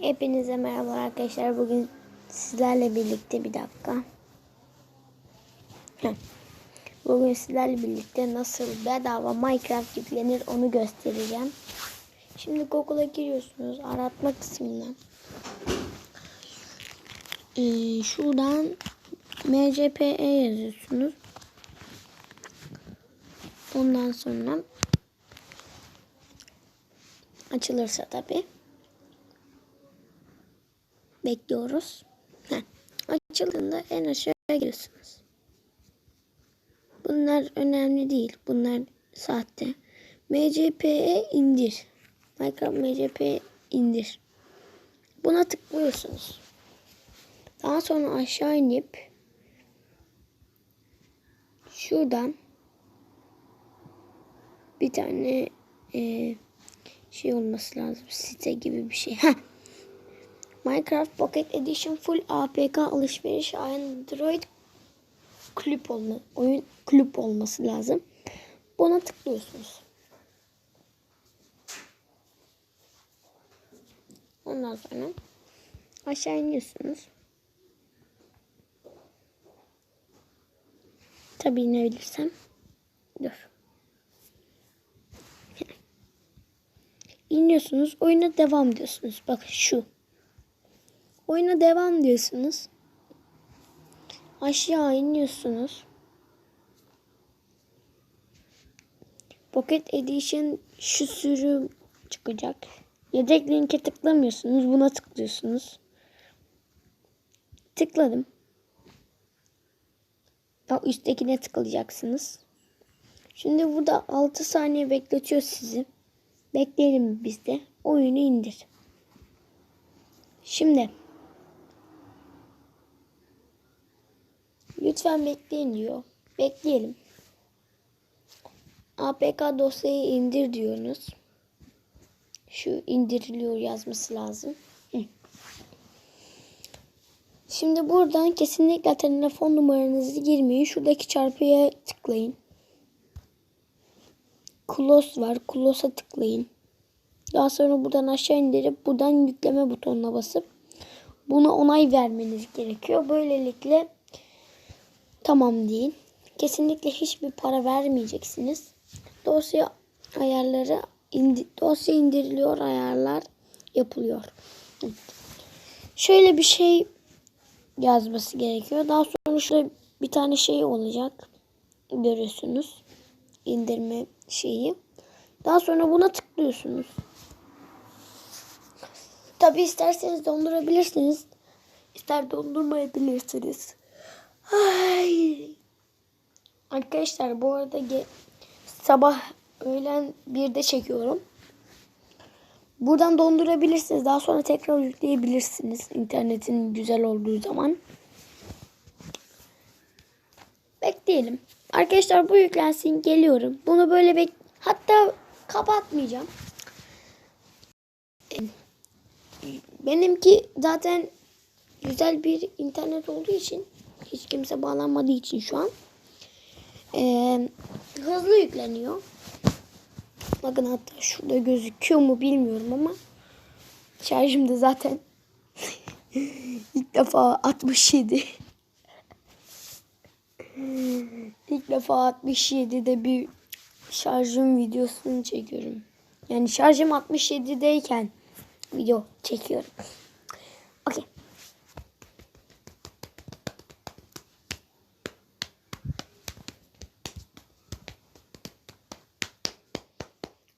Hepinize merhaba arkadaşlar. Bugün sizlerle birlikte bir dakika. Bugün sizlerle birlikte nasıl bedava Minecraft yüklenir onu göstereceğim. Şimdi Google'a giriyorsunuz. Aratma kısmına. Ee, şuradan MCPE yazıyorsunuz. Ondan sonra açılırsa tabii. Bekliyoruz. Heh. Açıldığında en aşağıya geliyorsunuz. Bunlar önemli değil. Bunlar sahte. MCP'ye indir. Minecraft MCP indir. Buna tıklıyorsunuz. Daha sonra aşağı inip şuradan bir tane e, şey olması lazım. Site gibi bir şey. Heh. Minecraft Pocket Edition Full APK alışveriş Android kulüp olma, oyun kulüp olması lazım. Buna tıklıyorsunuz. Ondan sonra aşağı iniyorsunuz. Tabii inebilirsem. Dur. İniyorsunuz. Oyuna devam diyorsunuz. Bakın şu. Oyuna devam diyorsunuz. Aşağı iniyorsunuz. Pocket Edition şu sürüm çıkacak. Yedek linke tıklamıyorsunuz. Buna tıklıyorsunuz. Tıkladım. Ya üsttekine tıklayacaksınız. Şimdi burada 6 saniye bekletiyor sizi. Bekleyelim biz de. Oyunu indir. Şimdi Lütfen bekleyin diyor. Bekleyelim. APK dosyayı indir diyorsunuz. Şu indiriliyor yazması lazım. Şimdi buradan kesinlikle telefon numaranızı girmeyin. Şuradaki çarpıya tıklayın. Close var. Close'a tıklayın. Daha sonra buradan aşağı indirip buradan yükleme butonuna basıp buna onay vermeniz gerekiyor. Böylelikle tamam deyin. Kesinlikle hiçbir para vermeyeceksiniz. Dosya ayarları indi, dosya indiriliyor, ayarlar yapılıyor. Şöyle bir şey yazması gerekiyor. Daha sonra şöyle bir tane şey olacak. Görüyorsunuz. indirme şeyi. Daha sonra buna tıklıyorsunuz. Tabi isterseniz dondurabilirsiniz. İster dondurmayabilirsiniz. Ay. Arkadaşlar bu arada sabah öğlen birde çekiyorum. Buradan dondurabilirsiniz. Daha sonra tekrar yükleyebilirsiniz. internetin güzel olduğu zaman. Bekleyelim. Arkadaşlar bu yüklensin geliyorum. Bunu böyle bek hatta kapatmayacağım. Benimki zaten güzel bir internet olduğu için hiç kimse bağlanmadığı için şu an ee, hızlı yükleniyor. Bakın hatta şurada gözüküyor mu bilmiyorum ama şarjım da zaten ilk defa 67. ilk defa 67'de bir şarjım videosunu çekiyorum. Yani şarjım 67'deyken video çekiyorum.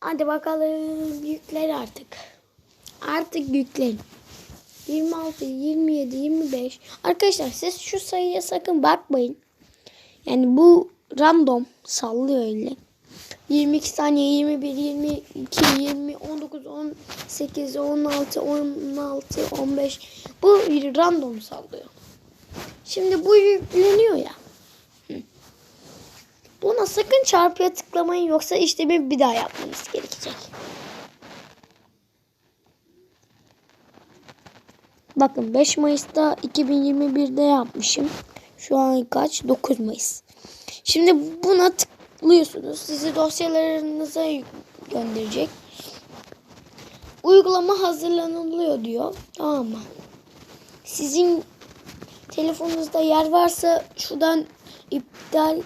Hadi bakalım yükler artık. Artık yükleyin. 26, 27, 25. Arkadaşlar siz şu sayıya sakın bakmayın. Yani bu random sallıyor öyle. 22 saniye, 21, 22, 20, 19, 18, 16, 16, 15. Bu random sallıyor. Şimdi bu yükleniyor ya. Buna sakın çarpıya tıklamayın yoksa işlemi bir daha yapmanız gerekecek. Bakın 5 Mayıs'ta 2021'de yapmışım. Şu an kaç? 9 Mayıs. Şimdi buna tıklıyorsunuz. Sizi dosyalarınıza gönderecek. uygulama hazırlanılıyor diyor. Tamam mı? Sizin telefonunuzda yer varsa şuradan iptal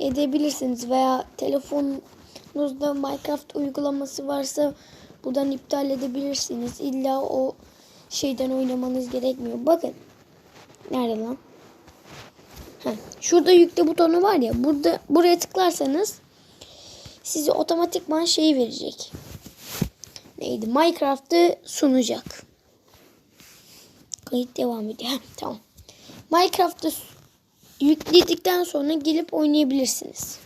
edebilirsiniz veya telefonunuzda Minecraft uygulaması varsa buradan iptal edebilirsiniz. İlla o şeyden oynamanız gerekmiyor. Bakın. Nerede lan? Heh, şurada yükle butonu var ya. Burada buraya tıklarsanız size otomatikman şey verecek. Neydi? Minecraft'ı sunacak. Kayıt devam ediyor. Heh, tamam. Minecraft'ı yükledikten sonra gelip oynayabilirsiniz.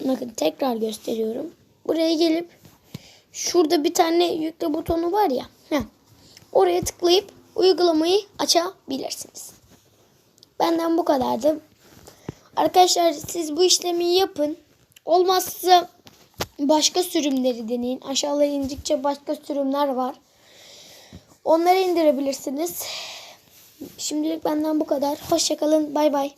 Bakın tekrar gösteriyorum. Buraya gelip şurada bir tane yükle butonu var ya. Heh, oraya tıklayıp uygulamayı açabilirsiniz. Benden bu kadardı. Arkadaşlar siz bu işlemi yapın. Olmazsa başka sürümleri deneyin. Aşağıya indikçe başka sürümler var. Onları indirebilirsiniz. Şimdilik benden bu kadar. Hoşçakalın. Bay bay.